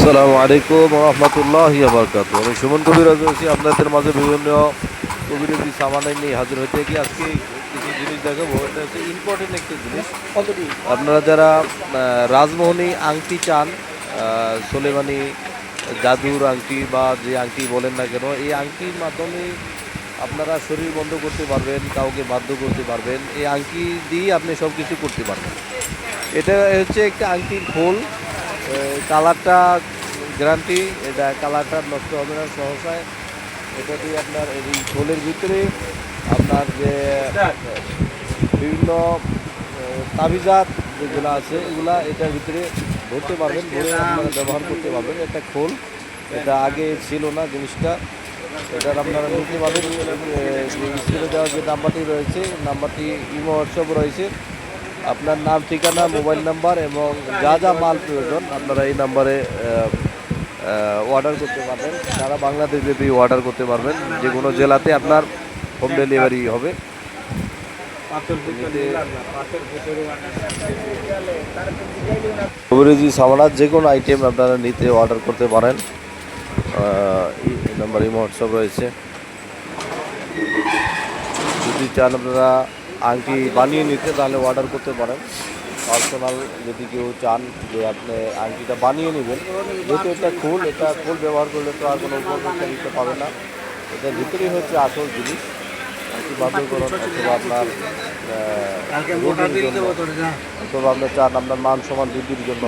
আসসালামু আলাইকুম রহমতুল্লাহ বরকাত আমি সুমন কবির আছি। আপনাদের মাঝে বিভিন্ন কবিরাজি সামানে নিয়ে হাজির হতে কি আজকে কিছু জিনিস দেখাবো। এটা হচ্ছে ইম্পর্টেন্ট একটি জিনিস। আপনারা যারা রাজমোহনী আংটি চান সোলেমানি জাদুর আংটি বা যে আংটি বলেন না কেন, এই আংটির মাধ্যমে আপনারা শরীর বন্ধ করতে পারবেন, কাউকে বাধ্য করতে পারবেন। এই আংটি দিয়ে আপনি সব কিছু করতে পারবেন। এটা হচ্ছে একটা আংটির খোল। কালারটা গ্যারান্টি, এটা কালারটা নষ্ট হবে না, সহসায়। এটা দিয়ে আপনার এই খোলের ভিতরে আপনার যে, বিভিন্ন তাবিজাত যেগুলো আছে, এগুলা এটার ভিতরে ধরতে পারবেন ধরে আপনারা ব্যবহার করতে পারবেন। একটা খোল, এটা আগে ছিল না জিনিসটা। এটার আপনারা নিতে পারবেন। স্ক্রিনে দেওয়া যে নাম্বারটি রয়েছে নাম্বারটি ইমো হোয়াটসঅ্যাপ রয়েছে। আপনার নাম, ঠিকানা, মোবাইল নাম্বার এবং যা যা মাল প্রয়োজন আপনারা এই নাম্বারে অর্ডার করতে পারবেন। সারা বাংলাদেশ ব্যাপী অর্ডার করতে পারবেন। যে কোনো জেলাতে আপনার হোম ডেলিভারি হবে। কবিরাজি সামানার যে কোনো আইটেম আপনারা নিতে অর্ডার করতে পারেন। এই নাম্বার এই হোয়াটসঅ্যাপ রয়েছে। যদি চান আপনারা আংটি বানিয়ে নিতে তাহলে অর্ডার করতে পারেন। পার্সোনাল যদি কেউ চান যে আপনি আংটিটা বানিয়ে নেবেন, যেহেতু এটা খোল এটা খোল ব্যবহার করলে তো আর কোনো উপকারিতা দিতে পাবে না। এটার ভিতরেই হচ্ছে আসল জিনিস। বাধ্যকরণ অথবা আপনার অথবা আপনার চান আপনার মান সমান বৃদ্ধির জন্য